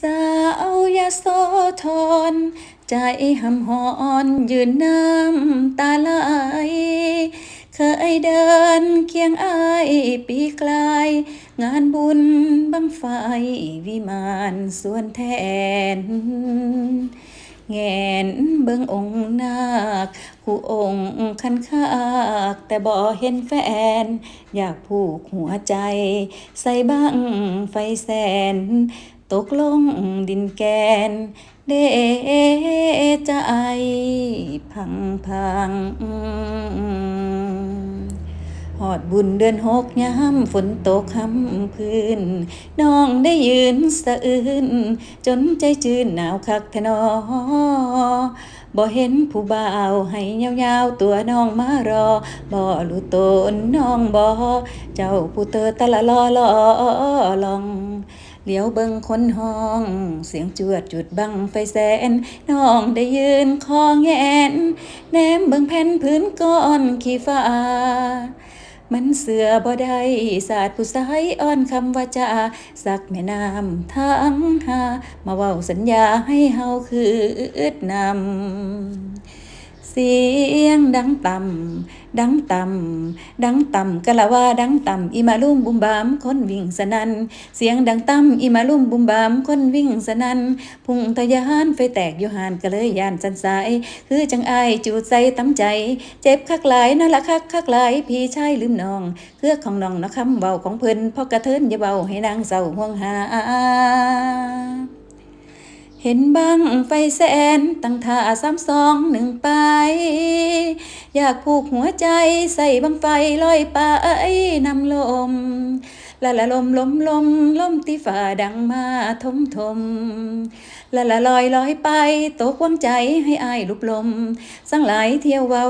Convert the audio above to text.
สาวยาโสธรใจหำหอนยืนน้ำตาไหลเคยเดินเคียงอายปีกลายงานบุญบังไฟวิมานส่วนแทน แงนเบิ่งองค์นาคผู้องค์คันคากแต่บ่เห็นแฟน อยากผูกหัวใจ ใส่บังไฟแสน ตกลงดินแกน เดใจพังพังหอดบุญเดือนหกยามฝนตกคำพื้น น้องได้ยืนสะอื้นจนใจจืนหนาวคักทนอบ่เห็นผู้บ่าวให้ยาวๆตัวน้องมารอ บ่รู้ตนน้องบ่เจ้าผู้เตอตะละลอลอลอง เหลียวเบิ่งคนห้อง เสียงจวดจุดบังไฟแสนน้องได้ยืนคอแงนแนมเบิ่งแผ่นพื้นก้อนขี้ฟ้ามันเสือบ่ได้ศาสตร์ผู้ชายอ่อนคำว่าจาสักแม่น้ำทั้งหา มาเว้าสัญญาให้เฮาคืดนำ เสียงดังต่ำดังต่ำดังต่ำกะละว่าดังต่ำอีมาลุ่มบุมบามคนวิ่งสนันเสียงดังต่ำอีมาลุ่มบุมบามคนวิ่งสนันพุ่งทะยานไฟแตกอยู่หานก็เลยยานสันสาย คือจังอายจูดใส่ตั้ใจ เจ็บคักหลายนั่นละคักคักหลายพี่ชายลืมน้องเครือของน้องนะคำเว้าของเพิ่นพอกระเทินอย่าเบาให้นางเศร้าห่วงหา เห็นบังไฟแสนตั้งท่าสามสองหนึ่งไป อยากผูกหัวใจใส่บังไฟลอยไปนำลมละละลมลมลมลมที่ฝ่าดังมาทมทมละละลอยลอยไปตกวางใจให้อายลุบลม สังหลายเที่ยวเว้า